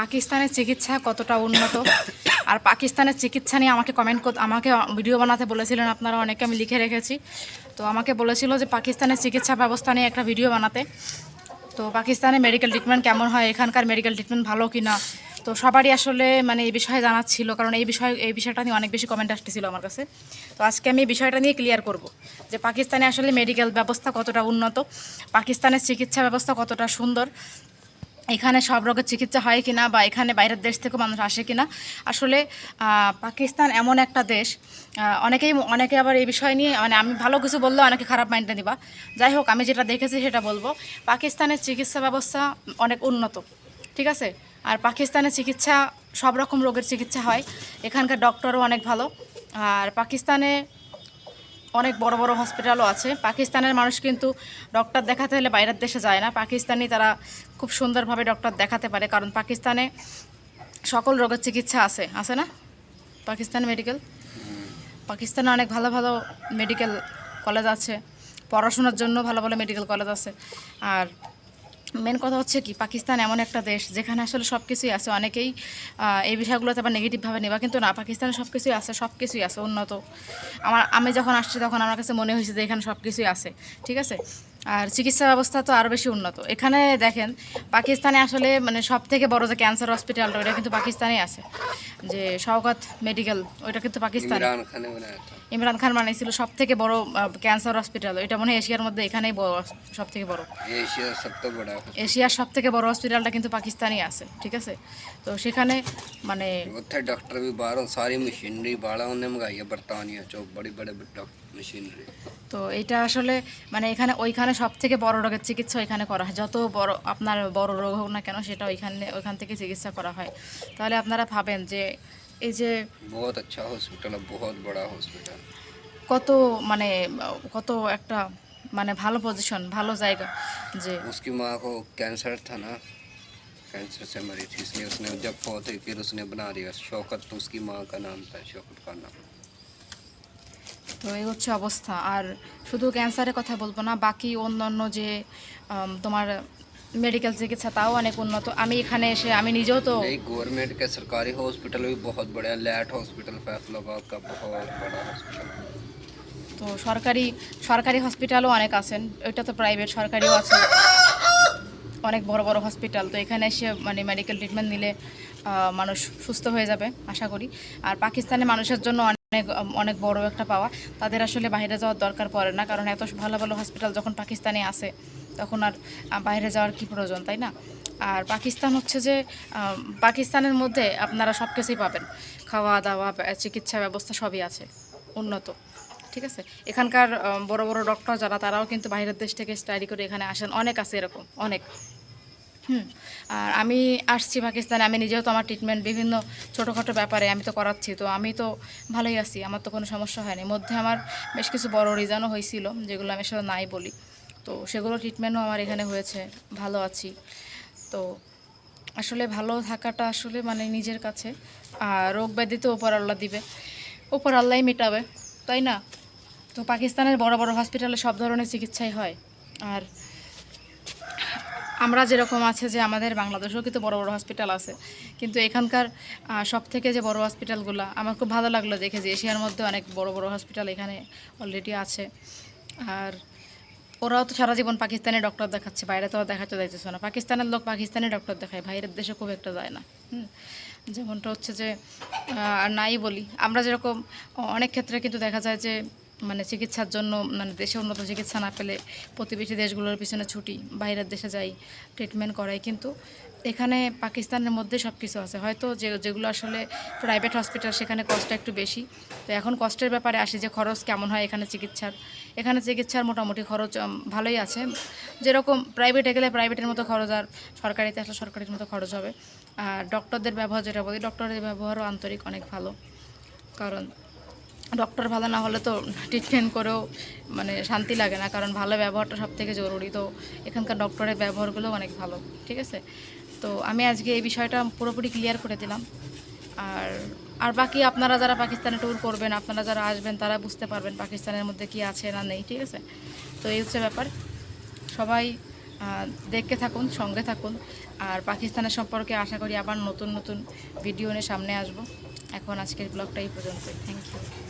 পাকিস্তানের চিকিৎসা কতটা উন্নত? আর পাকিস্তানের চিকিৎসা নিয়ে আমাকে কমেন্ট আমাকে ভিডিও বানাতে বলেছিলেন আপনারা অনেকে আমি লিখে রেখেছি। তো আমাকে বলেছিল যে পাকিস্তানের চিকিৎসা ব্যবস্থা নিয়ে একটা ভিডিও বানাতে। তো পাকিস্তানে মেডিকেল ট্রিটমেন্ট কেমন হয়? এখানকার মেডিকেল ট্রিটমেন্ট ভালো কি না তো সবারই আসলে মানে এই বিষয়ে জানার ছিল, কারণ এই বিষয়, এই বিষয়টা নিয়ে অনেক বেশি কমেন্ট আসতেছিল আমার কাছে। তো আজকে আমি এই বিষয়টা নিয়ে ক্লিয়ার করব যে পাকিস্তানে আসলে মেডিকেল ব্যবস্থা কতটা উন্নত, পাকিস্তানের চিকিৎসা ব্যবস্থা কতটা সুন্দর। এখানে সব রোগের চিকিৎসা হয় কিনা বা এখানে বাইরের দেশ থেকে মানুষ আসে কিনা? আসলে পাকিস্তান এমন একটা দেশ অনেকেই, অনেকে আবার এই বিষয় নিয়ে মানে আমি ভালো কিছু বললেও অনেকে খারাপ মাইন্ডে দিবা। যাই হোক, আমি যেটা দেখেছি সেটা বলব। পাকিস্তানের চিকিৎসা ব্যবস্থা অনেক উন্নত, ঠিক আছে? আর পাকিস্তানের চিকিৎসা, সব রকম রোগের চিকিৎসা হয়। এখানকার ডক্টরও অনেক ভালো। আর পাকিস্তানে অনেক বড় বড় হসপিটালও আছে। পাকিস্তানের মানুষ কিন্তু ডক্টর দেখাতে হলে বাইরের দেশে যায় না। পাকিস্তানি তারা খুব সুন্দরভাবে ডক্টর দেখাতে পারে। কারণ পাকিস্তানে সকল রোগের চিকিৎসা আছে। আছে না? পাকিস্তান মেডিকেল পাকিস্তানে অনেক ভালো ভালো মেডিকেল কলেজ আছে। পড়াশোনার জন্য ভালো ভালো মেডিকেল কলেজ আছে। আর মেন কথা হচ্ছে কি, পাকিস্তান এমন একটা দেশ যেখানে আসলে সব কিছুই আছে। অনেকেই এই বিষয়গুলোতে আবার নেগেটিভভাবে নেবা কিন্তু না, পাকিস্তানে সব কিছুই আছে সব কিছুই আছে, উন্নত। আমার, আমি যখন আসছি তখন আমার কাছে মনে হয়েছে যে এখানে সব কিছুই আছে, ঠিক আছে? আর চিকিৎসা ব্যবস্থা তো আরও বেশি উন্নত এখানে দেখেন পাকিস্তানে আসলে মানে সব থেকে বড় যে ক্যান্সার হসপিটালটা ওটা কিন্তু পাকিস্তানেই আছে যে শওকত মেডিকেল ওইটা কিন্তু পাকিস্তান इमरान खान ने बनाया था ইমরান খান বানিয়েছিল সব থেকে বড় ক্যান্সার হসপিটাল এটা মনে হয় এশিয়ার মধ্যে এখানেই বড় সব থেকে বড় एशिया सब तो बड़ा है এশিয়ার সব থেকে বড় হসপিটালটা কিন্তু পাকিস্তানই আছে ঠিক আছে তো সেখানে মানে उत्थे डॉक्टर भी बाहरों सारी मशीनरी बाड़ा उन्हें मंगाई है बरतानिया चो बड़ी बड़े मशीनरी তো এটা আসলে মানে এখানে ওইখানে সব থেকে বড় রোগের চিকিৎসা ওইখানে করা হয় যত বড় আপনার বড় রোগ হোক না কেন সেটা ওইখানে ওইখান থেকে চিকিৎসা করা হয় তাহলে আপনারা ভাবেন যে এই যে बहुत अच्छा हॉस्पिटल है बहुत बड़ा हॉस्पिटल কত মানে কত একটা মানে ভালো পজিশন ভালো জায়গা যে उसकी माँ को कैंसर था ना कैंसर से मरी थी इसलिए उसने जब फौत हुई फिर उसने बना दिया शौकत तो उसकी माँ का नाम था शौकत का नाम তো এই হচ্ছে অবস্থা আর শুধু ক্যান্সারের কথা বলবো না বাকি অন্যান্য যে আম, তোমার মেডিকেল চিকিৎসা তাও অনেক উন্নত আমি এখানে এসে আমি নিজেও তো नहीं गवर्नमेंट के सरकारी हॉस्पिटल भी बहुत बड़े हैं लैट हॉस्पिटल फैसलाबाद का बहुत बड़ा हॉस्पिटल তো সরকারি সরকারি হসপিটালও অনেক আছেন ওইটা তো প্রাইভেট সরকারিও আছে অনেক বড় বড় হসপিটাল তো এখানে এসে মানে মেডিকেল ট্রিটমেন্ট নিলে আহ, মানুষ সুস্থ হয়ে যাবে আশা করি আর পাকিস্তানের মানুষের জন্য অনেক অনেক বড় একটা পাওয়া। তাদের আসলে বাইরে যাওয়ার দরকার পড়ে না, কারণ এত ভালো ভালো হসপিটাল যখন পাকিস্তানে আসে তখন আর বাইরে যাওয়ার কি প্রয়োজন, তাই না? আর পাকিস্তান হচ্ছে যে পাকিস্তানের মধ্যে আপনারা সব কিছুই পাবেন। খাওয়া, দাওয়া চিকিৎসা ব্যবস্থা সবই আছে, উন্নত। ঠিক আছে? এখানকার বড় বড় ডক্টর যারা, তারাও কিন্তু বাইরের দেশ থেকে স্টাডি করে এখানে আসেন। অনেক আছে এরকম, অনেক। হুম। আর আমি আসছি পাকিস্তানে, আমি নিজেও তো আমার ট্রিটমেন্ট বিভিন্ন ছোটোখাটো ব্যাপারে আমি তো করাচ্ছি, তো আমি তো ভালোই আছি, আমার তো কোনো সমস্যা হয়নি। মধ্যে আমার বেশ কিছু বড় রিজনও হয়েছিল, যেগুলো আমি আসলে নাই বলি। তো সেগুলো ট্রিটমেন্টও আমার এখানে হয়েছে, ভালো আছি। তো আসলে ভালো থাকাটা আসলে মানে নিজের কাছে, আর রোগ ব্যাধি তো ওপর আল্লাহ দিবে ওপর আল্লাহই মেটাবে, তাই না? তো পাকিস্তানের বড় বড় হসপিটালে সব ধরনের চিকিৎসাই হয়, আর আমরা যেরকম আছে যে আমাদের বাংলাদেশেও কিন্তু বড় বড় হসপিটাল আছে। কিন্তু এখানকার সব থেকে যে বড় হসপিটালগুলো আমার খুব ভালো লাগল দেখে যে এশিয়ার মধ্যে অনেক বড় বড় হসপিটাল এখানে অলরেডি আছে। আর ওরাও তো সারা জীবন পাকিস্তানি ডক্টর দেখাচ্ছে, বাইরে তো দেখাতে যাইতেছে না। পাকিস্তানের লোক পাকিস্তানি ডক্টর দেখায়, বাইরের দেশে খুব একটা যায় না। যেমনটা হচ্ছে যে নাই বলি। আমরা যেরকম অনেক ক্ষেত্রে কিন্তু দেখা যায় যে মানে চিকিৎসার জন্য মানে দেশে উন্নত চিকিৎসা না পেলে প্রতিবেশী দেশগুলোর পিছনে ছুটি, বাইরের দেশে যাই ট্রিটমেন্ট করাই। কিন্তু এখানে পাকিস্তানের মধ্যে সব কিছু আছে। হয়তো যে, যেগুলো আসলে প্রাইভেট হসপিটাল সেখানে কস্টটা একটু বেশি। তো এখন কষ্টের ব্যাপারে আসি যে, খরচ কেমন হয় এখানে চিকিৎসার? এখানে চিকিৎসার মোটামুটি খরচ ভালোই আছে। যেরকম প্রাইভেটে গেলে প্রাইভেটের মতো খরচ, আর সরকারিতে আসলে সরকারির মতো খরচ হবে। আর ডক্টরদের ব্যবহার, যেটা বলি ডক্টরের ব্যবহারও আন্তরিক, অনেক ভালো। কারণ ডক্টর ভালো না হলে তো ট্রিটমেন্ট করেও মানে শান্তি লাগে না, কারণ ভালো ব্যবহারটা সব থেকে জরুরি। তো এখানকার ডক্টরের ব্যবহারগুলো অনেক ভালো, ঠিক আছে? তো আমি আজকে এই বিষয়টা পুরোপুরি ক্লিয়ার করে দিলাম। আর আর বাকি আপনারা যারা পাকিস্তানে ট্যুর করবেন, আপনারা যারা আসবেন, তারা বুঝতে পারবেন পাকিস্তানের মধ্যে কি আছে না নেই, ঠিক আছে? তো এই হচ্ছে ব্যাপার। সবাই দেখতে থাকুন, সঙ্গে থাকুন। আর পাকিস্তানের সম্পর্কে আশা করি আবার নতুন নতুন ভিডিও নিয়ে সামনে আসব। এখন আজকের ব্লগটা এই পর্যন্ত থ্যাংক ইউ